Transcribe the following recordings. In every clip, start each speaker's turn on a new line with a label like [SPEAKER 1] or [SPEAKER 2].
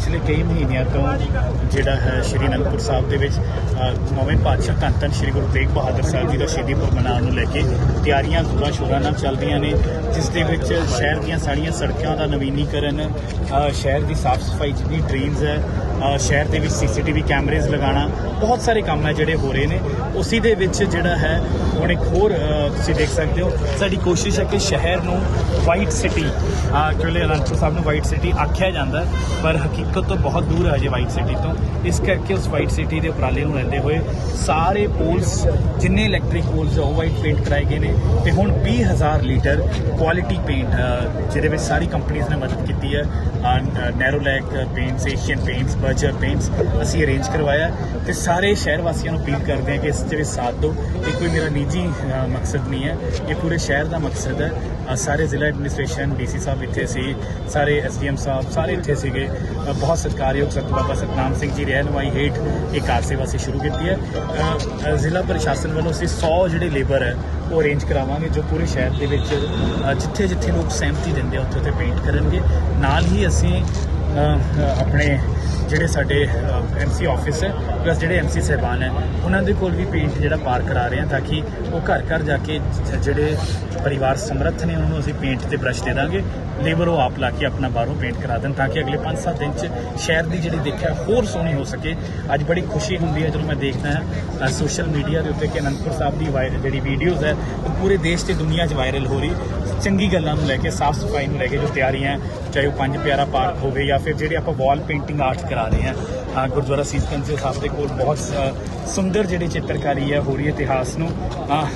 [SPEAKER 1] ਪਿਛਲੇ ਕਈ ਮਹੀਨਿਆਂ ਤੋਂ ਜਿਹੜਾ ਹੈ ਸ਼੍ਰੀ ਅਨੰਦਪੁਰ ਸਾਹਿਬ ਦੇ ਵਿੱਚ ਨੌਵੇਂ ਪਾਤਸ਼ਾਹ ਧੰਨ ਧੰਨ ਸ਼੍ਰੀ ਗੁਰੂ ਤੇਗ ਬਹਾਦਰ ਸਾਹਿਬ ਜੀ ਦਾ ਸ਼ਹੀਦੀ ਪੁਰਬ ਮਨਾਉਣ ਨੂੰ ਲੈ ਕੇ ਤਿਆਰੀਆਂ ਜ਼ੋਰਾਂ ਸ਼ੋਰਾਂ ਨਾਲ ਚੱਲਦੀਆਂ ਨੇ, ਜਿਸ ਦੇ ਵਿੱਚ ਸ਼ਹਿਰ ਦੀਆਂ ਸਾਰੀਆਂ ਸੜਕਾਂ ਦਾ ਨਵੀਨੀਕਰਨ ਸ਼ਹਿਰ ਦੀ ਸਾਫ਼ ਸਫ਼ਾਈ ਜਿੰਨੀ ਡ੍ਰੇਨਸ ਹੈ ਸ਼ਹਿਰ ਦੇ ਵਿੱਚ ਸੀਸੀਟੀਵੀ ਕੈਮਰੇਜ਼ ਲਗਾਉਣਾ ਬਹੁਤ ਸਾਰੇ ਕੰਮ ਹੈ ਜਿਹੜੇ ਹੋ ਰਹੇ ਨੇ। ਉਸੇ ਦੇ ਵਿੱਚ ਜਿਹੜਾ ਹੈ, ਹੁਣ ਇੱਕ ਹੋਰ ਤੁਸੀਂ ਦੇਖ ਸਕਦੇ ਹੋ, ਸਾਡੀ ਕੋਸ਼ਿਸ਼ ਹੈ ਕਿ ਸ਼ਹਿਰ ਨੂੰ ਵਾਈਟ ਸਿਟੀ ਕਿਉਂਕਿ ਅਨੰਦਪੁਰ ਸਾਹਿਬ ਨੂੰ ਵਾਈਟ ਸਿਟੀ ਆਖਿਆ ਜਾਂਦਾ ਪਰ ਹਕੀਕਤ ਤੋਂ ਬਹੁਤ ਦੂਰ ਹੈ ਜੇ ਵਾਈਟ ਸਿਟੀ ਤੋਂ। ਇਸ ਕਰਕੇ ਉਸ ਵਾਈਟ ਸਿਟੀ ਦੇ ਉਪਰਾਲੇ ਨੂੰ ਰਹਿੰਦੇ ਹੋਏ ਸਾਰੇ ਪੋਲਸ ਜਿੰਨੇ ਇਲੈਕਟ੍ਰਿਕ ਪੋਲਸ ਆ, ਉਹ ਵਾਈਟ ਪੇਂਟ ਕਰਾਏ ਗਏ ਨੇ ਤੇ ਹੁਣ 20000 ਲੀਟਰ ਕੁਆਲਿਟੀ ਪੇਂਟ ਜਿਹਦੇ ਵਿੱਚ ਸਾਰੀ ਕੰਪਨੀਆਂ ਨੇ ਮਦਦ ਕੀਤੀ ਹੈ। Nerolac paints Asian paints Berger paints ਅਸੀਂ ਅਰੇਂਜ ਕਰਵਾਇਆ ਹੈ ਤੇ ਸਾਰੇ ਸ਼ਹਿਰ ਵਾਸੀਆਂ ਨੂੰ ਅਪੀਲ ਕਰਦੇ ਹਾਂ ਕਿ ਇਸ ਦੇ ਵਿੱਚ ਸਾਥ ਦਿਓ। ਇਹ ਕੋਈ ਮੇਰਾ ਨਿੱਜੀ ਮਕਸਦ ਨਹੀਂ ਹੈ। ਇਹ ਪੂਰੇ ਸ਼ਹਿਰ ਦਾ ਮਕਸਦ ਹੈ। ਸਾਰੇ ਜ਼ਿਲ੍ਹਾ ਐਡਮਿਨਿਸਟ੍ਰੇਸ਼ਨ ਡੀਸੀ ਸਾਹਿਬ ਇੱਥੇ ਸੀ, ਸਾਰੇ ਐਸਡੀਐਮ ਸਾਹਿਬ, ਸਾਰੇ ਇੱਥੇ ਸੀਗੇ। ਬਹੁਤ ਸਤਿਕਾਰਯੋਗ ਸਤ ਬਾਬਾ ਸਤਨਾਮ ਸਿੰਘ ਜੀ ਰਹਿਨਮਾਈ ਹੇਠ ਇਹ ਕਾਰ ਸੇਵਾ ਅਸੀਂ ਸ਼ੁਰੂ ਕੀਤੀ ਹੈ। ਜ਼ਿਲ੍ਹਾ ਪ੍ਰਸ਼ਾਸਨ ਵੱਲੋਂ ਅਸੀਂ 100 ਜਿਹੜੇ ਲੇਬਰ ਹੈ, ਉਹ ਅਰੇਂਜ ਕਰਾਵਾਂਗੇ ਜੋ ਪੂਰੇ ਸ਼ਹਿਰ ਦੇ ਵਿੱਚ ਜਿੱਥੇ ਜਿੱਥੇ ਲੋਕ ਸਹਿਮਤੀ ਦਿੰਦੇ ਆ ਉੱਥੇ ਉੱਥੇ ਪੇਂਟ ਕਰਨਗੇ। ਨਾਲ ਹੀ ਅਸੀਂ ਆਪਣੇ ਜਿਹੜੇ ਸਾਡੇ ਐਮਸੀ ਆਫਿਸ ਹੈ ਪਲੱਸ ਜਿਹੜੇ ਐਮਸੀ ਸਹਿਬਾਨ ਹੈ, ਉਹਨਾਂ ਦੇ ਕੋਲ ਵੀ ਪੇਂਟ ਜਿਹੜਾ ਪਾਰ ਕਰਾ ਰਹੇ ਹਾਂ ਤਾਂ ਕਿ ਉਹ ਘਰ ਘਰ ਜਾ ਕੇ ਜਿਹੜੇ ਪਰਿਵਾਰ ਸਮਰੱਥ ਨੇ, ਉਹਨਾਂ ਨੂੰ ਅਸੀਂ ਪੇਂਟ ਤੇ ਬ੍ਰਸ਼ ਦੇ ਦਾਂਗੇ। ਲੇਬਰ ਉਹ ਆਪ ਲਾ ਕੇ ਆਪਣਾ ਬਾਹਰੋਂ ਪੇਂਟ ਕਰਾ ਦੇਣ ਤਾਂ ਕਿ ਅਗਲੇ 5-7 ਦਿਨ ਚ ਸ਼ਹਿਰ ਦੀ ਜਿਹੜੀ ਦੇਖਿਆ ਹੋਰ ਸੋਹਣੀ ਹੋ ਸਕੇ। ਅੱਜ ਬੜੀ ਖੁਸ਼ੀ ਹੁੰਦੀ ਹੈ, ਜਦੋਂ ਮੈਂ ਦੇਖਦਾ ਹਾਂ ਸੋਸ਼ਲ ਮੀਡੀਆ ਦੇ ਉੱਤੇ ਕਿ ਅਨੰਦਪੁਰ ਸਾਹਿਬ ਦੀ ਵਾਇਰਲ ਜਿਹੜੀ ਵੀਡੀਓਜ਼ ਹੈ, ਉਹ ਪੂਰੇ ਦੇਸ਼ ਤੇ ਦੁਨੀਆ 'ਚ ਵਾਇਰਲ ਹੋ ਰਹੀ। ਚੰਗੀ ਗੱਲਾਂ ਨੂੰ ਲੈ ਕੇ ਸਾਫ਼ ਸਫ਼ਾਈ ਨੂੰ ਲੈ ਕੇ ਜੋ ਤਿਆਰੀਆਂ ਚਾਹੇ ਉਹ ਪੰਜ ਪਿਆਰਾ ਪਾਰਕ ਹੋਵੇ ਜਾਂ ਫਿਰ ਜਿਹੜੇ ਆਪਾਂ ਵਾਲ ਪੇਂਟਿੰਗ ਆਰਟ ਕਰਾ ਰਹੇ ਹਾਂ ਅ, ਗੁਰਦੁਆਰਾ ਸੀਸਗੰਜ ਸਾਹਿਬ ਦੇ ਕੋਲ ਬਹੁਤ ਅ, ਸੁੰਦਰ ਜਿਹੜੀ ਚਿੱਤਰਕਾਰੀ ਹੈ ਹੋ ਰਹੀ ਇਤਿਹਾਸ ਨੂੰ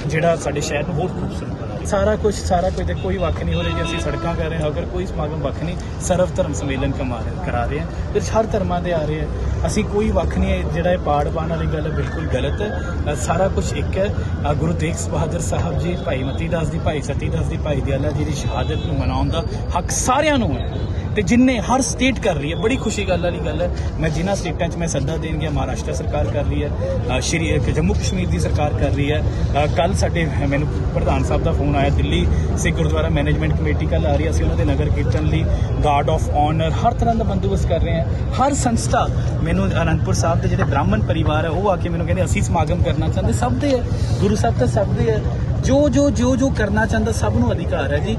[SPEAKER 1] ਜਿਹੜਾ ਸਾਡੇ ਸ਼ਹਿਰ ਨੂੰ ਹੋਰ ਖੂਬਸੂਰਤ ਸਾਰਾ ਕੁਝ ਸਾਰਾ ਕੁਝ ਤੇ ਕੋਈ ਵੱਖ ਨਹੀਂ ਹੋ ਰਿਹਾ ਜੇ। ਅਸੀਂ ਸੜਕਾਂ ਕਰ ਰਹੇ ਹਾਂ। ਅਗਰ ਕੋਈ ਸਮਾਗਮ ਵੱਖ ਨਹੀਂ, ਸਰਵ ਧਰਮ ਸੰਮੇਲਨ ਕਮਾ ਰਹੇ ਕਰਾ ਰਹੇ ਹਾਂ। ਤੇ ਹਰ ਧਰਮਾਂ ਦੇ ਆ ਰਹੇ ਹੈ। ਅਸੀਂ ਕੋਈ ਵੱਖ ਨਹੀਂ ਹੈ। ਜਿਹੜਾ ਇਹ ਪਾੜ ਪਾਉਣ ਵਾਲੀ ਗੱਲ ਹੈ ਬਿਲਕੁਲ ਗਲਤ ਹੈ। ਸਾਰਾ ਕੁਝ ਇੱਕ ਹੈ। ਗੁਰੂ ਤੇਗ ਬਹਾਦਰ ਸਾਹਿਬ ਜੀ, ਭਾਈ ਮਤੀ ਦਾਸ ਦੀ, ਭਾਈ ਸਤੀ ਦਾਸ ਦੀ, ਭਾਈ ਦਿਆਲਾ ਜੀ ਦੀ ਸ਼ਹਾਦਤ ਨੂੰ ਮਨਾਉਣ ਦਾ ਹੱਕ ਸਾਰਿਆਂ ਨੂੰ ਹੈ। ਤੇ ਜਿੰਨੇ ਹਰ ਸਟੇਟ ਕਰ ਰਹੀ ਹੈ, ਬੜੀ ਖੁਸ਼ੀ ਗੱਲ ਵਾਲੀ ਗੱਲ ਹੈ। ਮੈਂ ਜਿਨ੍ਹਾਂ ਸਟੇਟਾਂ 'ਚ ਮੈਂ ਸੱਦਾ ਦੇਣ ਗਿਆ, ਮਹਾਰਾਸ਼ਟਰ ਸਰਕਾਰ ਕਰ ਰਹੀ ਹੈ ਸ਼੍ਰੀ ਜੰਮੂ ਕਸ਼ਮੀਰ ਦੀ ਸਰਕਾਰ ਕਰ ਰਹੀ ਹੈ। ਕੱਲ ਸਾਡੇ ਮੈਨੂੰ ਪ੍ਰਧਾਨ ਸਾਹਿਬ ਦਾ ਫੋਨ ਆਇਆ ਦਿੱਲੀ, ਸਿੱਖ ਗੁਰਦੁਆਰਾ ਮੈਨੇਜਮੈਂਟ ਕਮੇਟੀ ਕੱਲ ਆ ਰਹੀ ਹੈ। ਅਸੀਂ ਉਹਨਾਂ ਦੇ ਨਗਰ ਕੀਰਤਨ ਲਈ ਗਾਰਡ ਆਫ ਆਨਰ ਹਰ ਤਰ੍ਹਾਂ ਦਾ ਬੰਦੋਬਸਤ ਕਰ ਰਹੇ ਹਾਂ। ਹਰ ਸੰਸਥਾ, ਮੈਨੂੰ ਅਨੰਦਪੁਰ ਸਾਹਿਬ ਦੇ ਜਿਹੜੇ ਬ੍ਰਾਹਮਣ ਪਰਿਵਾਰ ਹੈ, ਉਹ ਆ ਕੇ ਮੈਨੂੰ ਕਹਿੰਦੇ, ਅਸੀਂ ਸਮਾਗਮ ਕਰਨਾ ਚਾਹੁੰਦੇ, ਸਭ ਦੇ ਹੈ, ਗੁਰੂ ਸਾਹਿਬ ਤਾਂ ਸਭ ਦੇ ਹੈ। ਜੋ ਜੋ ਜੋ ਜੋ ਕਰਨਾ ਚਾਹੁੰਦਾ ਸਭ ਨੂੰ ਅਧਿਕਾਰ ਹੈ ਜੀ।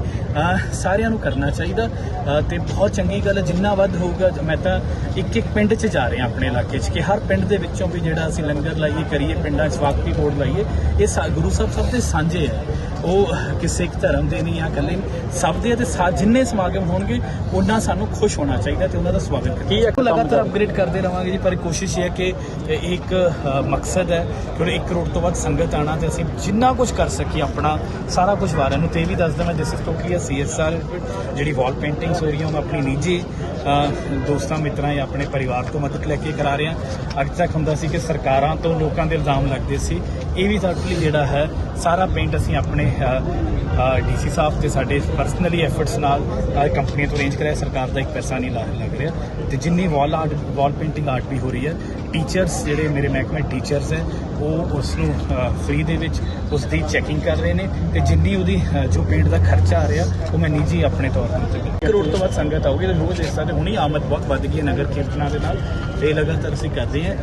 [SPEAKER 1] ਸਾਰਿਆਂ ਨੂੰ ਕਰਨਾ ਚਾਹੀਦਾ। ਅਹ ਤੇ ਬਹੁਤ ਚੰਗੀ ਗੱਲ ਹੈ, ਜਿੰਨਾ ਵੱਧ ਹੋਊਗਾ, ਮੈਂ ਤਾਂ ਇੱਕ ਇੱਕ ਪਿੰਡ 'ਚ ਜਾ ਰਹੇ ਹਾਂ ਆਪਣੇ ਇਲਾਕੇ 'ਚ, ਕਿ ਹਰ ਪਿੰਡ ਦੇ ਵਿੱਚੋਂ ਵੀ ਜਿਹੜਾ ਅਸੀਂ ਲੰਗਰ ਲਾਈਏ, ਕਰੀਏ, ਪਿੰਡਾਂ 'ਚ ਵਾਕਫੀ ਬੋਰਡ ਲਾਈਏ, ਇਹ ਸਾ- ਗੁਰੂ ਸਾਹਿਬ ਸਭ ਦੇ ਸਾਂਝੇ ਹੈ ਉਹ ਕਿਸੇ ਇੱਕ ਧਰਮ ਦੇ ਨਹੀਂ ਆ ਇਕੱਲੇ ਨਹੀਂ। ਸਭ ਦੇ ਤੇ ਸਾ- ਜਿੰਨੇ ਸਮਾਗਮ ਹੋਣਗੇ ਉਹਨਾਂ ਸਾਨੂੰ ਖੁਸ਼ ਹੋਣਾ ਚਾਹੀਦਾ ਤੇ ਉਹਨਾਂ ਦਾ ਸਵਾਗਤ ਕਰਨਾ ਚਾਹੀਦਾ। ਲਗਾਤਾਰ ਅਪਗ੍ਰੇਡ ਕਰਦੇ ਰਵਾਂਗੇ ਜੀ? ਪਰ ਕੋਸ਼ਿਸ਼ ਇਹ ਹੈ ਕਿ ਇੱਕ ਮਕਸਦ ਹੈ ਕਿ 1 ਕਰੋੜ ਤੋਂ ਵੱਧ ਸੰਗਤ ਆਣਾ ਤੇ ਅਸੀਂ ਜਿੰਨਾ ਕੁਝ ਕਰ ਸਕੀਏ ਆਪਣਾ ਸਾਰਾ ਕੁਝ ਵਾਰਿਆਂ ਨੂੰ। ਤੇ ਵੀ ਦੱਸਦਾ ਮੈਂ ਦਿਸ ਇਜ਼ ਟੋਕੀ ਹੈ ਸੀਐਸਆਰ ਜਿਹੜੀ ਵਾਲ ਪੇਂਟਿੰਗਸ ਹੋ ਰਹੀਆਂ ਉਹ ਆਪਣੀ ਨਿੱਜੀ ਦੋਸਤਾਂ, ਮਿੱਤਰਾਂ ਜਾਂ ਆਪਣੇ ਪਰਿਵਾਰ ਤੋਂ ਮਦਦ ਲੈ ਕੇ ਕਰਾ ਰਹੇ ਹਾਂ ਅੱਜ ਤੱਕ ਹੁੰਦਾ ਸੀ ਕਿ ਸਰਕਾਰਾਂ ਤੋਂ ਲੋਕਾਂ ਦੇ ਇਲਜ਼ਾਮ ਲੱਗਦੇ ਸੀ। ਇਹ ਵੀ ਟੋਟਲੀ ਜਿਹੜਾ ਹੈ, ਸਾਰਾ ਪੇਂਟ ਅਸੀਂ ਆਪਣੇ ਡੀਸੀ ਸਾਹਿਬ ਤੇ ਸਾਡੇ ਪਰਸਨਲੀ ਐਫਰਟਸ ਨਾਲ ਕੰਪਨੀਆਂ ਤੋਂ ਅਰੇਂਜ ਕਰਾਇਆ ਸਰਕਾਰ ਦਾ ਇੱਕ ਪੈਸਾ ਨਹੀਂ ਲਾ- ਲੱਗ ਰਿਹਾ। ਤੇ ਜਿੰਨੀ wall art wall painting art ਵੀ ਹੋ ਰਹੀ ਹੈ ਟੀਚਰਸ ਜਿਹੜੇ ਮੇਰੇ ਮਹਿਕਮੇ ਟੀਚਰਸ ਹੈ, ਉਹ ਉਸ ਨੂੰ ਫ੍ਰੀ ਦੇ ਵਿੱਚ ਉਸ ਦੀ ਚੈਕਿੰਗ ਕਰ ਰਹੇ ਨੇ ਤੇ ਜਿੰਨੀ ਉਹਦੀ ਜੋ ਪੇਟ ਦਾ ਖਰਚਾ ਆ ਰਿਹਾ, ਉਹ ਮੈਂ ਨਿੱਜੀ ਆਪਣੇ ਤੌਰ ਤੇ ਇੱਕ ਕਰੋੜ ਤੋਂ ਵੱਧ ਸੰਗਤ ਆਊਗੀ ਤੇ ਰੋਜ਼ ਇਸ ਤਰ੍ਹਾਂ ਦੇ ਹੁਣੀ ਆਮਦ ਬਹੁਤ ਵੱਧ ਗਈ ਹੈ ਨਗਰ ਕੀਰਤਨਾਂ ਦੇ ਨਾਲ। ਤੇ ਲਗਾਤਾਰ ਅਸੀਂ ਕਰ ਰਹੇ ਹਾਂ।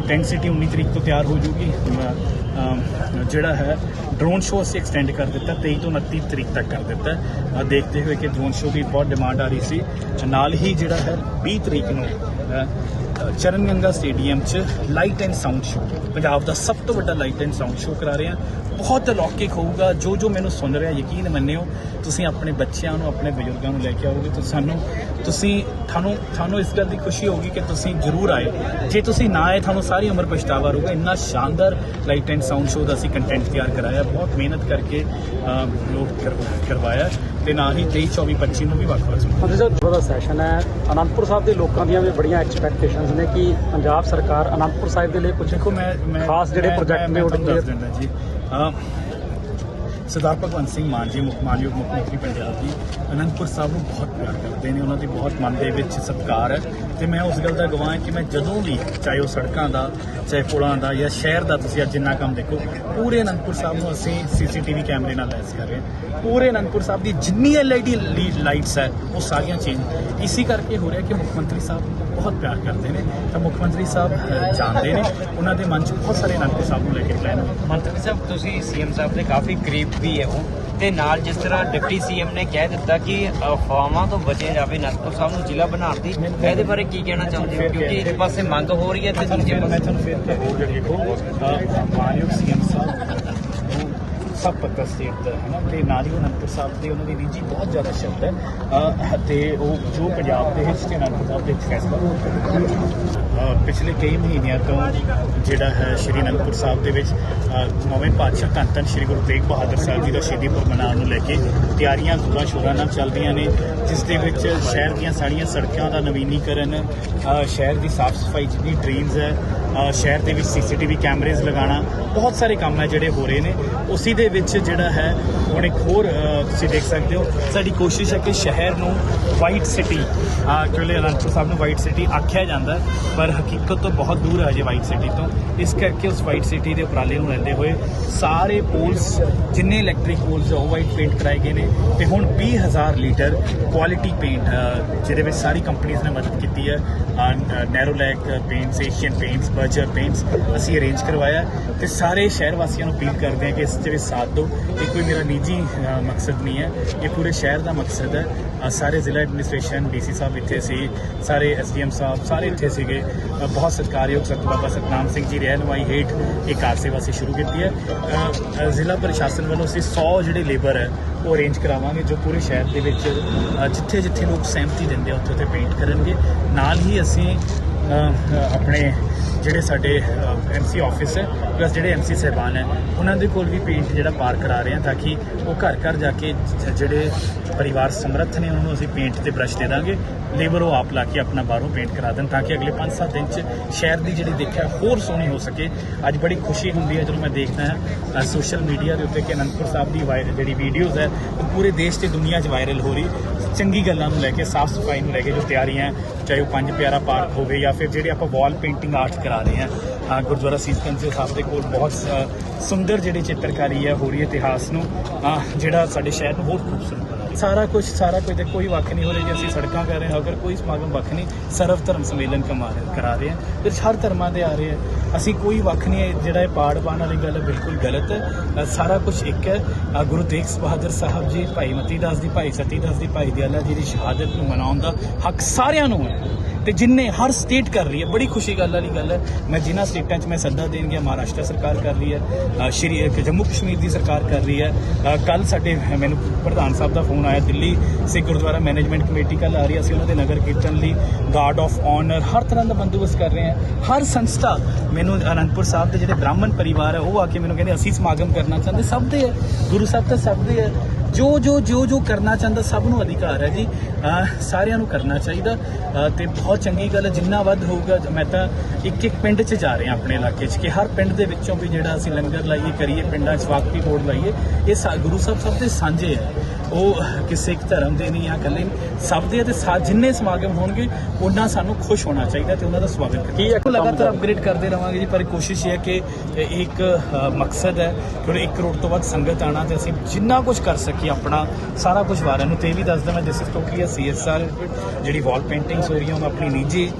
[SPEAKER 1] ਟੈਂਟ ਸਿਟੀ 19 ਤਰੀਕ ਤੋਂ ਤਿਆਰ ਹੋ ਜੂਗੀ। ਜਿਹੜਾ ਹੈ ਡਰੋਨ ਸ਼ੋਅ ਅਸੀਂ ਐਕਸਟੈਂਡ ਕਰ ਦਿੱਤਾ 23 ਤੋਂ 29 ਤਰੀਕ ਤੱਕ ਕਰ ਦਿੱਤਾ। ਦੇਖਦੇ ਹੋਏ ਕਿ ਡਰੋਨ ਸ਼ੋਅ ਦੀ ਬਹੁਤ ਡਿਮਾਂਡ ਆ ਰਹੀ ਸੀ। ਨਾਲ ਹੀ ਜਿਹੜਾ ਹੈ 20 ਤਰੀਕ ਨੂੰ ਚਰਨ ਗੰਗਾ ਸਟੇਡੀਅਮ 'ਚ light and sound show Punjab ਦਾ ਸਭ ਤੋਂ ਵੱਡਾ ਲਾਈਟ ਐਂਡ ਸਾਊਂਡ ਸ਼ੋਅ ਕਰਾ ਰਹੇ ਹਾਂ। ਬਹੁਤ ਅਲੌਕਿਕ ਹੋਊਗਾ ਜੋ ਜੋ ਮੈਨੂੰ ਸੁਣ ਰਿਹਾ ਯਕੀਨ ਮੰਨਿਓ ਤੁਸੀਂ ਆਪਣੇ ਬੱਚਿਆਂ ਨੂੰ ਆਪਣੇ ਬਜ਼ੁਰਗਾਂ ਨੂੰ ਲੈ ਕੇ ਆਓਗੇ ਤਾਂ ਸਾਨੂੰ ਤੁਸੀਂ ਤੁਹਾਨੂੰ ਤੁਹਾਨੂੰ ਇਸ ਗੱਲ ਦੀ ਖੁਸ਼ੀ ਹੋਊਗੀ ਕਿ ਤੁਸੀਂ ਜ਼ਰੂਰ ਆਏ। ਜੇ ਤੁਸੀਂ ਨਾ ਆਏ ਤੁਹਾਨੂੰ ਸਾਰੀ ਉਮਰ ਪਛਤਾਵਾ ਰਹੂਗਾ। ਇੰਨਾ ਸ਼ਾਨਦਾਰ ਲਾਈਟ ਐਂਡ ਸਾਊਂਡ ਸ਼ੋਅ ਦਾ ਅਸੀਂ ਕੰਟੈਂਟ ਤਿਆਰ ਕਰਾਇਆ। ਬਹੁਤ ਮਿਹਨਤ ਕਰਕੇ ਅਮ, ਲੋਕ ਕਰਵਾਇਆ। ਤੇ ਨਾਲ ਹੀ 23 24 25 ਨੂੰ ਵੀ ਵੱਖ-ਵੱਖ
[SPEAKER 2] ਹਾਂਜੀ ਸਰ ਦਾ ਸੈਸ਼ਨ ਹੈ। ਅਨੰਦਪੁਰ ਸਾਹਿਬ ਦੇ ਲੋਕਾਂ ਦੀਆਂ ਵੀ ਬੜੀਆਂ ਐਕਸਪੈਕਟੇਸ਼ਨਸ ਨੇ ਕਿ ਪੰਜਾਬ ਸਰਕਾਰ ਅਨੰਦਪੁਰ ਸਾਹਿਬ ਦੇ ਲਈ ਕੁਝ
[SPEAKER 1] ਦੇਖੋ ਮੈਂ ਮੈਂ
[SPEAKER 2] ਖਾਸ ਜਿਹੜੇ
[SPEAKER 1] ਮੈਂ-
[SPEAKER 2] ਨੇ ਉਹ
[SPEAKER 1] ਦੱਸ ਦਿੰਦਾ ਜੀ। ਹਾਂ ਸਰਦਾਰ ਭਗਵੰਤ ਸਿੰਘ ਮਾਨ ਜੀ, ਮੁੱਖ ਮਾਨਯੋਗ ਮੁੱਖ ਮੰਤਰੀ ਪੰਜਾਬ ਜੀ, ਅਨੰਦਪੁਰ ਸਾਹਿਬ ਨੂੰ ਬਹੁਤ ਪਿਆਰ ਕਰਦੇ ਨੇ। ਉਹਨਾਂ ਦੀ ਬਹੁਤ ਮਨ ਦੇ ਵਿੱਚ ਸਤਿਕਾਰ ਹੈ ਤੇ ਮੈਂ ਉਸ ਗੱਲ ਦਾ ਗਵਾਹ ਹਾਂ ਕਿ ਮੈਂ ਜਦੋਂ ਵੀ ਚਾਹੇ ਉਹ ਸੜਕਾਂ ਦਾ, ਚਾਹੇ ਪੁਲਾਂ ਦਾ ਜਾਂ ਸ਼ਹਿਰ ਦਾ ਤੁਸੀਂ ਅੱਜ ਜਿੰਨਾ ਕੰਮ ਦੇਖੋ, ਪੂਰੇ ਅਨੰਦਪੁਰ ਸਾਹਿਬ ਨੂੰ ਅਸੀਂ ਸੀਸੀਟੀਵੀ ਕੈਮਰੇ ਨਾਲ ਲੈਸ ਕਰ ਰਹੇ ਹਾਂ। ਪੂਰੇ ਅਨੰਦਪੁਰ ਸਾਹਿਬ ਦੀ ਜਿੰਨੀ ਐਲਈਡੀ ਲਾਈਟਸ ਹੈ, ਉਹ ਸਾਰੀਆਂ ਚੇਂਜ ਇਸੇ ਕਰਕੇ ਹੋ ਰਿਹਾ ਕਿ ਮੁੱਖ ਮੰਤਰੀ ਸਾਹਿਬ ਬਹੁਤ ਪਿਆਰ ਕਰਦੇ ਨੇ। ਤਾਂ ਮੁੱਖ ਮੰਤਰੀ ਸਾਹਿਬ ਜਾਣਦੇ ਨੇ। ਉਹਨਾਂ ਦੇ ਮਨ 'ਚ ਬਹੁਤ ਸਾਰੇ ਅਨੰਦਪੁਰ ਸਾਹਿਬ ਨੂੰ ਲੈ ਕੇ ਪਲਾਨ ਹੈ
[SPEAKER 3] ਮੰਤਰੀ ਸਾਹਿਬ, ਤੁਸੀਂ ਸੀਐਮ ਸਾਹਿਬ ਦੇ ਕਾਫੀ ਕਰੀਬ ਵੀ ਹੈ ਉਹ। ਤੇ ਨਾਲ ਜਿਸ ਤਰ੍ਹਾਂ ਡਿਪਟੀ ਸੀਐਮ ਨੇ ਕਹਿ ਦਿੱਤਾ ਕਿ ਅਫਵਾਹਾਂ ਤੋਂ ਬਚੇ ਜਾਵੇ ਅਨੰਦਪੁਰ ਸਾਹਿਬ ਨੂੰ ਜ਼ਿਲ੍ਹਾ ਬਣਾਉਣ ਦੀ। ਇਹਦੇ ਬਾਰੇ ਕੀ ਕਹਿਣਾ ਚਾਹੁੰਦੇ ਹੋ? ਕਿਉਂਕਿ ਇੱਕ ਪਾਸੇ ਮੰਗ ਹੋ ਰਹੀ ਹੈ ਤੇ ਦੂਜੇ
[SPEAKER 1] ਮੈਂ
[SPEAKER 3] ਪਾਸੇ
[SPEAKER 1] ਤੁਹਾਨੂੰ ਫਿਰ ਦੇਖੋ ਅ, ਮਾਨਯੋਗ ਸੀਐਮ ਸਾਹਿਬ ਸਭ ਪੱਤਰ ਸਟੇਟ ਦਾ ਹੈ ਨਾ ਤੇ ਨਾਲ ਹੀ ਅਨੰਦਪੁਰ ਸਾਹਿਬ ਦੇ ਉਹਨਾਂ ਦੀ ਨਿੱਜੀ ਬਹੁਤ ਜ਼ਿਆਦਾ ਸ਼ਬਦ ਹੈ। ਅ, ਤੇ ਉਹ ਜੋ ਪੰਜਾਬ ਦੇ ਹਿੱਸੇ ਅਨੰਦਪੁਰ ਸਾਹਿਬ ਦੇ ਵਿੱਚ ਫੈਸਲਾ ਪਿਛਲੇ ਕਈ ਮਹੀਨਿਆਂ ਤੋਂ ਜਿਹੜਾ ਹੈ ਸ਼੍ਰੀ ਅਨੰਦਪੁਰ ਸਾਹਿਬ ਦੇ ਵਿੱਚ ਅ, ਨੌਵੇਂ ਪਾਤਸ਼ਾਹ ਧੰਨ ਧੰਨ ਸ਼੍ਰੀ ਗੁਰੂ ਤੇਗ ਬਹਾਦਰ ਸਾਹਿਬ ਜੀ ਦਾ ਸ਼ਹੀਦੀ ਪੁਰਬ ਮਨਾਉਣ ਨੂੰ ਲੈ ਕੇ ਤਿਆਰੀਆਂ ਜ਼ੋਰਾਂ ਸ਼ੋਰਾਂ ਨਾਲ ਚੱਲਦੀਆਂ ਨੇ ਜਿਸ ਦੇ ਵਿੱਚ ਸ਼ਹਿਰ ਦੀਆਂ ਸਾਰੀਆਂ ਸੜਕਾਂ ਦਾ ਨਵੀਨੀਕਰਨ ਸ਼ਹਿਰ ਦੀ ਸਾਫ਼ ਸਫ਼ਾਈ ਜਿੰਨੀ ਡ੍ਰੀਮਸ ਹੈ ਸ਼ਹਿਰ ਦੇ ਵਿੱਚ ਸੀਸੀਟੀਵੀ ਕੈਮਰੇਜ਼ ਲਗਾਉਣਾ ਬਹੁਤ ਸਾਰੇ ਕੰਮ ਹੈ ਜਿਹੜੇ ਹੋ ਰਹੇ ਨੇ। ਉਸੇ ਦੇ ਵਿੱਚ ਜਿਹੜਾ ਹੈ, ਹੁਣ ਇੱਕ ਹੋਰ ਤੁਸੀਂ ਦੇਖ ਸਕਦੇ ਹੋ। ਸਾਡੀ ਕੋਸ਼ਿਸ਼ ਹੈ ਕਿ ਸ਼ਹਿਰ ਨੂੰ white city actually Anandpur Sahib ਨੂੰ ਵਾਈਟ ਸਿਟੀ ਆਖਿਆ ਜਾਂਦਾ ਪਰ ਹਕੀਕਤ ਤੋਂ ਬਹੁਤ ਦੂਰ ਹੈ ਜੇ ਵਾਈਟ ਸਿਟੀ ਤੋਂ। ਇਸ ਕਰਕੇ ਉਸ ਵਾਈਟ ਸਿਟੀ ਦੇ ਉਪਰਾਲੇ ਨੂੰ ਲੈਂਦੇ ਹੋਏ ਸਾਰੇ ਪੋਲਸ ਜਿੰਨੇ ਇਲੈਕਟ੍ਰਿਕ ਪੋਲਸ ਉਹ ਵਾਈਟ ਪੇਂਟ ਕਰਾਏ ਗਏ ਨੇ। ਤੇ ਹੁਣ 20000 ਲੀਟਰ ਕੁਆਲਿਟੀ ਪੇਂਟ ਜਿਹਦੇ ਵਿੱਚ ਸਾਰੀ ਕੰਪਨੀਆਂ ਨੇ ਮਦਦ ਕੀਤੀ ਹੈ। Nerolac paints Asian paints Berger paints ਅਸੀਂ ਅਰੇਂਜ ਕਰਵਾਇਆ ਤੇ ਸਾਰੇ ਸ਼ਹਿਰ ਵਾਸੀਆਂ ਨੂੰ ਅਪੀਲ ਕਰਦੇ ਹਾਂ ਕਿ ਇਸ ਦੇ ਵਿੱਚ ਸਾਥ ਦਿਓ ਇਹ ਕੋਈ ਮੇਰਾ ਨਿੱਜੀ ਮਕਸਦ ਨਹੀਂ ਹੈ। ਇਹ ਪੂਰੇ ਸ਼ਹਿਰ ਦਾ ਮਕਸਦ ਹੈ। ਸਾਰੇ ਜ਼ਿਲ੍ਹਾ ਐਡਮਿਨਿਸਟ੍ਰੇਸ਼ਨ ਡੀਸੀ ਸਾਹਿਬ ਇੱਥੇ ਸੀ, ਸਾਰੇ ਐਸਡੀਐਮ ਸਾਹਿਬ, ਸਾਰੇ ਇੱਥੇ ਸੀਗੇ। ਬਹੁਤ ਸਤਿਕਾਰਯੋਗ ਸਤ ਬਾਬਾ ਸਤਨਾਮ ਸਿੰਘ ਜੀ ਰਹਿਨਮਾਈ ਹੇਠ ਇਹ ਕਾਰ ਸੇਵਾ ਅਸੀਂ ਸ਼ੁਰੂ ਕੀਤੀ ਹੈ। ਜ਼ਿਲ੍ਹਾ ਪ੍ਰਸ਼ਾਸਨ ਵੱਲੋਂ ਅਸੀਂ 100 ਜਿਹੜੇ ਲੇਬਰ ਹੈ, ਉਹ ਅਰੇਂਜ ਕਰਾਵਾਂਗੇ ਜੋ ਪੂਰੇ ਸ਼ਹਿਰ ਦੇ ਵਿੱਚ ਜਿੱਥੇ ਜਿੱਥੇ ਲੋਕ ਸਹਿਮਤੀ ਦਿੰਦੇ ਆ ਉੱਥੇ ਉੱਥੇ ਪੇਂਟ ਕਰਨਗੇ। ਨਾਲ ਹੀ ਅਸੀਂ ਆਪਣੇ ਜਿਹੜੇ ਸਾਡੇ ਐਮਸੀ ਆਫਿਸ ਹੈ ਪਲੱਸ ਜਿਹੜੇ ਐਮਸੀ ਸਹਿਬਾਨ ਹੈ, ਉਹਨਾਂ ਦੇ ਕੋਲ ਵੀ ਪੇਂਟ ਜਿਹੜਾ ਪਾਰ ਕਰਾ ਰਹੇ ਹਾਂ ਤਾਂ ਕਿ ਉਹ ਘਰ ਘਰ ਜਾ ਕੇ ਜਿਹੜੇ ਪਰਿਵਾਰ ਸਮਰੱਥ ਨੇ, ਉਹਨਾਂ ਨੂੰ ਅਸੀਂ ਪੇਂਟ ਤੇ ਬ੍ਰਸ਼ ਦੇ ਦਾਂਗੇ। ਲੇਬਰ ਉਹ ਆਪ ਲਾ ਕੇ ਆਪਣਾ ਬਾਹਰੋਂ ਪੇਂਟ ਕਰਾ ਦੇਣ ਤਾਂ ਕਿ ਅਗਲੇ 5-7 ਦਿਨ ਚ ਸ਼ਹਿਰ ਦੀ ਜਿਹੜੀ ਦੇਖਿਆ ਹੋਰ ਸੋਹਣੀ ਹੋ ਸਕੇ। ਅੱਜ ਬੜੀ ਖੁਸ਼ੀ ਹੁੰਦੀ ਹੈ, ਜਦੋਂ ਮੈਂ ਦੇਖਦਾ ਹਾਂ ਸੋਸ਼ਲ ਮੀਡੀਆ ਦੇ ਉੱਤੇ ਕਿ ਅਨੰਦਪੁਰ ਸਾਹਿਬ ਦੀ ਵਾਇਰਲ ਜਿਹੜੀ ਵੀਡੀਓਜ਼ ਹੈ, ਉਹ ਪੂਰੇ ਦੇਸ਼ ਤੇ ਦੁਨੀਆ 'ਚ ਵਾਇਰਲ ਹੋ ਰਹੀ। ਚੰਗੀ ਗੱਲਾਂ ਨੂੰ ਲੈ ਕੇ ਸਾਫ਼ ਸਫ਼ਾਈ ਨੂੰ ਲੈ ਕੇ ਜੋ ਤਿਆਰੀਆਂ ਹੈ, ਚਾਹੇ ਉਹ ਪੰਜ ਪਿਆਰਾ ਪਾਰਕ ਹੋਵੇ ਜਾਂ ਫਿਰ ਜਿਹੜੇ ਆਪਾਂ ਵਾਲ ਪੇਂਟਿੰਗ ਆਰਟ ਕਰਾ ਰਹੇ ਹਾਂ ਗੁਰਦੁਆਰਾ ਸੀਸਗੰਜ ਦੇ ਸਾਹਿਬ ਦੇ ਕੋਲ ਬਹੁਤ ਅ, ਸੁੰਦਰ ਜਿਹੜੀ ਚਿੱਤਰਕਾਰੀ ਹੈ ਹੋ ਰਹੀ ਹੈ ਇਤਿਹਾਸ ਨੂੰ ਜਿਹੜਾ ਸਾਡੇ ਸ਼ਹਿਰ ਨੂੰ ਬਹੁਤ ਖੂਬਸੂਰਤ ਬਣਾ ਸਾਰਾ ਕੁਝ ਸਾਰਾ ਕੁਝ ਦੇ ਕੋਈ ਵੱਖ ਨਹੀਂ ਹੋ ਰਿਹਾ ਜੇ, ਅਸੀਂ ਸੜਕਾਂ ਕਰ ਰਹੇ ਹਾਂ, ਅਗਰ ਕੋਈ ਸਮਾਗਮ ਵੱਖ ਨਹੀਂ, ਸਰਵ ਧਰਮ ਸੰਮੇਲਨ ਕਮਾ ਰਹੇ, ਕਰਾ ਰਹੇ ਹਾਂ ਤੇ ਹਰ ਧਰਮਾਂ ਦੇ ਆ ਰਹੇ ਆ ਅਸੀਂ ਕੋਈ ਵੱਖ ਨਹੀਂ ਜਿਹੜਾ ਇਹ ਪਾੜ ਪਾਣ ਵਾਲੀ ਗੱਲ ਬਿਲਕੁਲ ਗਲਤ ਹੈ। ਸਾਰਾ ਕੁਝ ਇੱਕ ਹੈ। ਗੁਰੂ ਤੇਗ ਬਹਾਦਰ ਸਾਹਿਬ ਜੀ, ਭਾਈ ਮਤੀ ਦਾਸ ਦੀ, ਭਾਈ ਸਤੀ ਦਾਸ ਦੀ, ਭਾਈ ਦਿਆਲਾ ਜੀ ਦੀ ਸ਼ਹਾਦਤ ਨੂੰ ਮਨਾਉਣ ਦਾ ਹੱਕ ਸਾਰਿਆਂ ਨੂੰ ਹੈ। ਤੇ ਜਿੰਨੇ ਹਰ ਸਟੇਟ ਕਰ ਰਹੀ ਹੈ, ਬੜੀ ਖੁਸ਼ੀ ਗੱਲ ਵਾਲੀ ਗੱਲ ਹੈ। ਮੈਂ ਜਿਨ੍ਹਾਂ ਸਟੇਟਾਂ 'ਚ ਮੈਂ ਸੱਦਾ ਦੇਣ ਗਿਆ, ਮਹਾਰਾਸ਼ਟਰ ਸਰਕਾਰ ਕਰ ਰਹੀ ਹੈ ਸ਼੍ਰੀ ਜੰਮੂ ਕਸ਼ਮੀਰ ਦੀ ਸਰਕਾਰ ਕਰ ਰਹੀ ਹੈ। ਕੱਲ ਸਾਡੇ, ਮੈਨੂੰ ਪ੍ਰਧਾਨ ਸਾਹਿਬ ਦਾ ਫੋਨ ਆਇਆ, ਦਿੱਲੀ ਸਿੱਖ ਗੁਰਦੁਆਰਾ ਮੈਨੇਜਮੈਂਟ ਕਮੇਟੀ ਕੱਲ ਆ ਰਹੀ ਹੈ। ਅਸੀਂ ਉਹਨਾਂ ਦੇ ਨਗਰ ਕੀਰਤਨ ਲਈ ਗਾਰਡ ਆਫ ਆਨਰ ਹਰ ਤਰ੍ਹਾਂ ਦਾ ਬੰਦੋਬਸਤ ਕਰ ਰਹੇ ਹਾਂ। ਹਰ ਸੰਸਥਾ, ਮੈਨੂੰ ਅਨੰਦਪੁਰ ਸਾਹਿਬ ਦੇ ਜਿਹੜੇ ਬ੍ਰਾਹਮਣ ਪਰਿਵਾਰ ਹੈ, ਉਹ ਆ ਕੇ ਮੈਨੂੰ ਕਹਿੰਦੇ, ਅਸੀਂ ਸਮਾਗਮ ਕਰਨਾ ਚਾਹੁੰਦੇ, ਸਭ ਦੇ ਹੈ, ਗੁਰੂ ਸਾਹਿਬ ਤਾਂ ਸਭ ਦੇ ਹੈ। ਜੋ ਜੋ ਜੋ ਜੋ ਕਰਨਾ ਚਾਹੁੰਦਾ ਸਭ ਨੂੰ ਅਧਿਕਾਰ ਹੈ ਜੀ। ਸਾਰਿਆਂ ਨੂੰ ਕਰਨਾ ਚਾਹੀਦਾ। ਅਹ ਤੇ ਬਹੁਤ ਚੰਗੀ ਗੱਲ ਹੈ ਜਿੰਨਾ ਵੱਧ ਹੋਊਗਾ, ਮੈਂ ਤਾਂ ਇੱਕ ਇੱਕ ਪਿੰਡ 'ਚ ਜਾ ਰਿਹਾ ਆਪਣੇ ਇਲਾਕੇ 'ਚ, ਕਿ ਹਰ ਪਿੰਡ ਦੇ ਵਿੱਚੋਂ ਵੀ ਜਿਹੜਾ ਅਸੀਂ ਲੰਗਰ ਲਾਈਏ, ਕਰੀਏ, ਪਿੰਡਾਂ 'ਚ ਵਾਕਫੀ ਬੋਰਡ ਲਾਈਏ, ਇਹ ਸਾ- ਗੁਰੂ ਸਾਹਿਬ ਸਭ ਦੇ ਸਾਂਝੇ ਹੈ ਉਹ ਕਿਸੇ ਇੱਕ ਧਰਮ ਦੇ ਨਹੀਂ ਆ ਇਕੱਲੇ। ਸਭ ਦੇ ਤੇ ਸਾ- ਜਿੰਨੇ ਸਮਾਗਮ ਹੋਣਗੇ ਉਹਨਾਂ ਸਾਨੂੰ ਖੁਸ਼ ਹੋਣਾ ਚਾਹੀਦਾ ਤੇ ਉਹਨਾਂ ਦਾ ਸਵਾਗਤ ਕਰਨਾ
[SPEAKER 2] ਕੀ ਹੈ।
[SPEAKER 1] ਲਗਾਤਾਰ ਅਪਗ੍ਰੇਡ ਕਰਦੇ ਰਵਾਂਗੇ ਜੀ ਪਰ ਕੋਸ਼ਿਸ਼ ਇਹ ਹੈ ਕਿ ਇੱਕ ਮਕਸਦ ਹੈ ਕਿ 1 ਕਰੋੜ ਤੋਂ ਵੱਧ ਸੰਗਤ ਆਣਾ ਤੇ ਅਸੀਂ ਜਿੰਨਾ ਕੁਝ ਕਰ ਸਕੀਏ ਆਪਣਾ ਸਾਰਾ ਕੁਝ ਵਾਰਿਆਂ ਨੂੰ ਤੇ ਵੀ ਦੱਸਦਾ ਮੈਂ ਦਿਸ ਇਜ਼ ਟੋਕੀ ਸੀਐਸਆਰ ਜਿਹੜੀ ਵਾਲ ਪੇਂਟਿੰਗਸ ਹੋ ਰਹੀਆਂ ਉਹ ਆਪਣੀ ਨਿੱਜੀ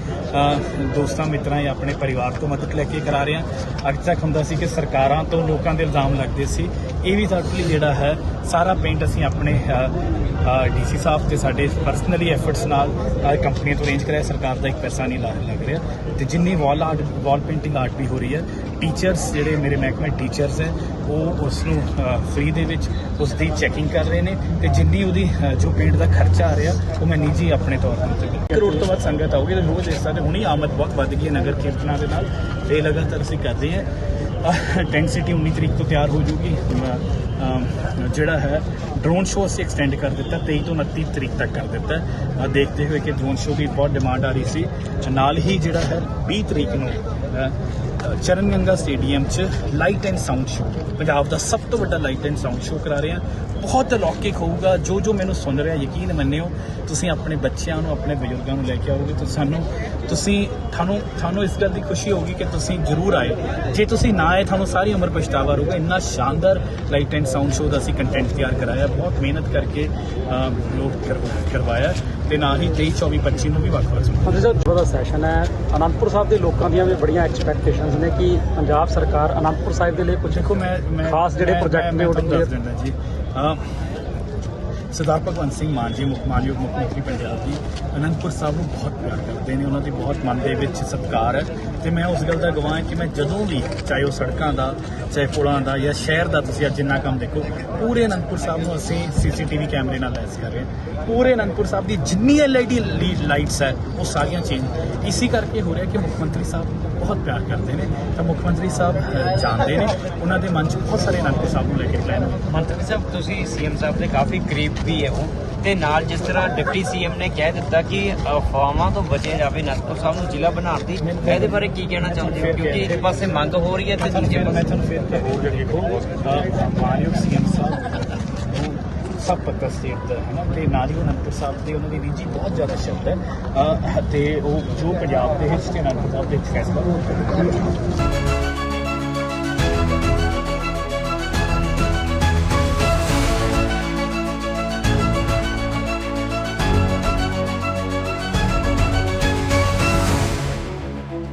[SPEAKER 1] ਦੋਸਤਾਂ, ਮਿੱਤਰਾਂ, ਜਾਂ ਆਪਣੇ ਪਰਿਵਾਰ ਤੋਂ ਮਦਦ ਲੈ ਕੇ ਕਰਾ ਰਹੇ ਹਾਂ। ਅੱਜ ਤੱਕ ਹੁੰਦਾ ਸੀ ਕਿ ਸਰਕਾਰਾਂ ਤੋਂ ਲੋਕਾਂ ਦੇ ਇਲਜ਼ਾਮ ਲੱਗਦੇ ਸੀ। ਇਹ ਵੀ ਸਾਡੇ ਜਿਹੜਾ ਹੈ, ਸਾਰਾ ਪੇਂਟ ਅਸੀਂ ਆਪਣੇ ਡੀਸੀ ਸਾਹਿਬ ਤੇ ਸਾਡੇ ਪਰਸਨਲੀ ਐਫਰਟਸ ਨਾਲ ਕੰਪਨੀਆਂ ਤੋਂ ਅਰੇਂਜ ਕਰਿਆ। ਸਰਕਾਰ ਦਾ ਇੱਕ ਪੈਸਾ ਨਹੀਂ ਲਾ ਲੱਗ ਰਿਹਾ। ਤੇ ਜਿੰਨੀ wall art wall painting art ਵੀ ਹੋ ਰਹੀ ਹੈ ਟੀਚਰਸ ਜਿਹੜੇ ਮੇਰੇ ਮਹਿਕਮੇ ਟੀਚਰਸ ਹੈ, ਉਹ ਉਸ ਨੂੰ ਫ੍ਰੀ ਦੇ ਵਿੱਚ ਉਸ ਦੀ ਚੈਕਿੰਗ ਕਰ ਰਹੇ ਨੇ ਤੇ ਜਿੰਨੀ ਉਹਦੀ ਜੋ ਪੇਂਟ ਦਾ ਖਰਚਾ ਆ ਰਿਹਾ, ਉਹ ਮੈਂ ਨਿੱਜੀ ਆਪਣੇ ਤੌਰ ਤੇ ਉੱਤੇ ਕਰ- ਕਰੋੜ ਤੋਂ ਵੱਧ ਸੰਗਤ ਆਊਗੀ ਤੇ ਰੋਜ਼ ਇਸ ਤਰ੍ਹਾਂ ਦੇ ਹੁਣੀ ਆਮਦ ਬਹੁਤ ਵੱਧ ਗਈ ਹੈ ਨਗਰ ਕੀਰਤਨਾਂ ਦੇ ਨਾਲ। ਤੇ ਲਗਾਤਾਰ ਅਸੀਂ ਕਰਦੇ ਹਾਂ। ਟੈਂਟ ਸਿਟੀ 19 ਤਰੀਕ ਤੋਂ ਤਿਆਰ ਹੋ ਜੂਗੀ। ਜਿਹੜਾ ਹੈ ਡਰੋਨ ਸ਼ੋਅ ਅਸੀਂ ਐਕਸਟੈਂਡ ਕਰ ਦਿੱਤਾ 23 ਤੋਂ 29 ਤਰੀਕ ਤੱਕ ਕਰ ਦਿੱਤਾ। ਦੇਖਦੇ ਹੋਏ ਕਿ ਡਰੋਨ ਸ਼ੋਅ ਦੀ ਬਹੁਤ ਡਿਮਾਂਡ ਆ ਰਹੀ ਸੀ। ਨਾਲ ਹੀ ਜਿਹੜਾ ਹੈ 20 ਤਰੀਕ ਨੂੰ ਚਰਨ ਗੰਗਾ ਸਟੇਡੀਅਮ 'ਚ light and sound show Punjab ਦਾ ਸਭ ਤੋਂ ਵੱਡਾ ਲਾਈਟ ਐਂਡ ਸਾਊਂਡ ਸ਼ੋਅ ਕਰਾ ਰਹੇ ਹਾਂ। ਬਹੁਤ ਅਲੌਕਿਕ ਹੋਊਗਾ, ਜੋ ਜੋ ਮੈਨੂੰ ਸੁਣ ਰਿਹਾ, ਯਕੀਨ ਮੰਨਿਓ, ਤੁਸੀਂ ਆਪਣੇ ਬੱਚਿਆਂ ਨੂੰ, ਆਪਣੇ ਬਜ਼ੁਰਗਾਂ ਨੂੰ ਲੈ ਕੇ ਆਓਗੇ ਤਾਂ ਸਾਨੂੰ, ਤੁਸੀਂ, ਤੁਹਾਨੂੰ ਤੁਹਾਨੂੰ ਇਸ ਗੱਲ ਦੀ ਖੁਸ਼ੀ ਹੋਊਗੀ ਕਿ ਤੁਸੀਂ ਜ਼ਰੂਰ ਆਏ। ਜੇ ਤੁਸੀਂ ਨਾ ਆਏ, ਤੁਹਾਨੂੰ ਸਾਰੀ ਉਮਰ ਪਛਤਾਵਾ ਰਹੂਗਾ। ਇੰਨਾ ਸ਼ਾਨਦਾਰ ਲਾਈਟ ਐਂਡ ਸਾਊਂਡ ਸ਼ੋਅ ਦਾ ਅਸੀਂ ਕੰਟੈਂਟ ਤਿਆਰ ਕਰਾਇਆ। ਬਹੁਤ ਮਿਹਨਤ ਕਰਕੇ ਲੋਕ ਕਰ- ਕਰਵਾਇਆ। ਤੇ ਨਾਲ ਹੀ 23 24 25 ਨੂੰ ਵੀ ਵੱਖ-ਵੱਖ
[SPEAKER 2] ਸਾਹਿਬ ਜੋ ਦਾ ਸੈਸ਼ਨ ਹੈ। ਅਨੰਦਪੁਰ ਸਾਹਿਬ ਦੇ ਲੋਕਾਂ ਦੀਆਂ ਵੀ ਬੜੀਆਂ ਐਕਸਪੈਕਟੇਸ਼ਨਸ ਨੇ ਕਿ ਪੰਜਾਬ ਸਰਕਾਰ ਅਨੰਦਪੁਰ ਸਾਹਿਬ ਦੇ ਲਈ ਕੁਝ
[SPEAKER 1] ਦੇਖੋ ਮੈਂ ਮੈਂ
[SPEAKER 2] ਖਾਸ ਜਿਹੜੇ
[SPEAKER 1] ਮੈਂ-
[SPEAKER 2] ਨੇ ਉਹ
[SPEAKER 1] ਦੱਸ ਦਿੰਦਾ ਜੀ। ਅਹ ਸਰਦਾਰ ਭਗਵੰਤ ਸਿੰਘ ਮਾਨ ਜੀ, ਮੁੱਖ ਮਾਨਯੋਗ ਮੁੱਖ ਮੰਤਰੀ ਪੰਜਾਬ ਜੀ, ਅਨੰਦਪੁਰ ਸਾਹਿਬ ਨੂੰ ਬਹੁਤ ਪਿਆਰ ਕਰਦੇ ਨੇ, ਉਹਨਾਂ ਦੀ ਬਹੁਤ ਮਨ ਦੇ ਵਿੱਚ ਸਤਿਕਾਰ ਹੈ। ਤੇ ਮੈਂ ਉਸ ਗੱਲ ਦਾ ਗਵਾਹ ਹਾਂ ਕਿ ਮੈਂ ਜਦੋਂ ਵੀ ਚਾਹੇ ਉਹ ਸੜਕਾਂ ਦਾ, ਚਾਹੇ ਪੁਲਾਂ ਦਾ ਜਾਂ ਸ਼ਹਿਰ ਦਾ ਤੁਸੀਂ ਅੱਜ ਜਿੰਨਾ ਕੰਮ ਦੇਖੋ, ਪੂਰੇ ਅਨੰਦਪੁਰ ਸਾਹਿਬ ਨੂੰ ਅਸੀਂ ਸੀਸੀਟੀਵੀ ਕੈਮਰੇ ਨਾਲ ਲੈਸ ਕਰ ਰਹੇ ਹਾਂ। ਪੂਰੇ ਅਨੰਦਪੁਰ ਸਾਹਿਬ ਦੀ ਜਿੰਨੀ ਐਲਈਡੀ ਲਾਈਟਸ ਹੈ, ਉਹ ਸਾਰੀਆਂ ਚੇਂਜ ਇਸੇ ਕਰਕੇ ਹੋ ਰਿਹਾ ਕਿ ਮੁੱਖ ਮੰਤਰੀ ਸਾਹਿਬ ਬਹੁਤ ਪਿਆਰ ਕਰਦੇ ਨੇ। ਤਾਂ ਮੁੱਖ ਮੰਤਰੀ ਸਾਹਿਬ ਜਾਣਦੇ ਨੇ, ਉਹਨਾਂ ਦੇ ਮਨ 'ਚ ਬਹੁਤ ਸਾਰੇ ਅਨੰਦਪੁਰ ਸਾਹਿਬ ਨੂੰ ਲੈ ਕੇ ਪਲਾਨ
[SPEAKER 3] ਮੰਤਰੀ ਸਾਹਿਬ, ਤੁਸੀਂ ਸੀਐਮ ਸਾਹਿਬ ਦੇ ਕਾਫੀ ਕਰੀਬ ਵੀ ਹੈ ਉਹ। ਤੇ ਨਾਲ ਜਿਸ ਤਰ੍ਹਾਂ ਡਿਪਟੀ ਸੀਐਮ ਨੇ ਕਹਿ ਦਿੱਤਾ ਕਿ ਅਫਵਾਹਾਂ ਤੋਂ ਬਚੇ ਜਾਵੇ ਅਨੰਦਪੁਰ ਸਾਹਿਬ ਨੂੰ ਜ਼ਿਲ੍ਹਾ ਬਣਾਉਣ ਦੀ ਇਹਦੇ ਬਾਰੇ ਕੀ ਕਹਿਣਾ ਚਾਹੁੰਦੇ ਹੋ? ਕਿਉਂਕਿ ਇੱਕ ਪਾਸੇ ਮੰਗ ਹੋ ਰਹੀ ਹੈ ਤੇ ਦੂਜੇ
[SPEAKER 1] ਮੈਂ
[SPEAKER 3] ਪਾਸੇ
[SPEAKER 1] ਤੁਹਾਨੂੰ ਫਿਰ ਤੋਂ ਹੋਰ ਜਿਹੜੀ ਦੇਖੋ ਮਾਨਯੋਗ ਸੀਐਮ ਸਾਹਿਬ ਸਭ ਪਤਾ ਸਟੇਟ ਦਾ ਹੈ ਨਾ ਤੇ ਨਾਲ ਹੀ ਅਨੰਦਪੁਰ ਸਾਹਿਬ ਦੇ ਉਹਨਾਂ ਦੀ ਨਿੱਜੀ ਬਹੁਤ ਜ਼ਿਆਦਾ ਸ਼ਬਦ ਹੈ ਤੇ ਉਹ ਜੋ ਪੰਜਾਬ ਦੇ ਹਿੱਸੇ ਅਨੰਦਪੁਰ ਸਾਹਿਬ ਦੇ ਫੈਸਲਾ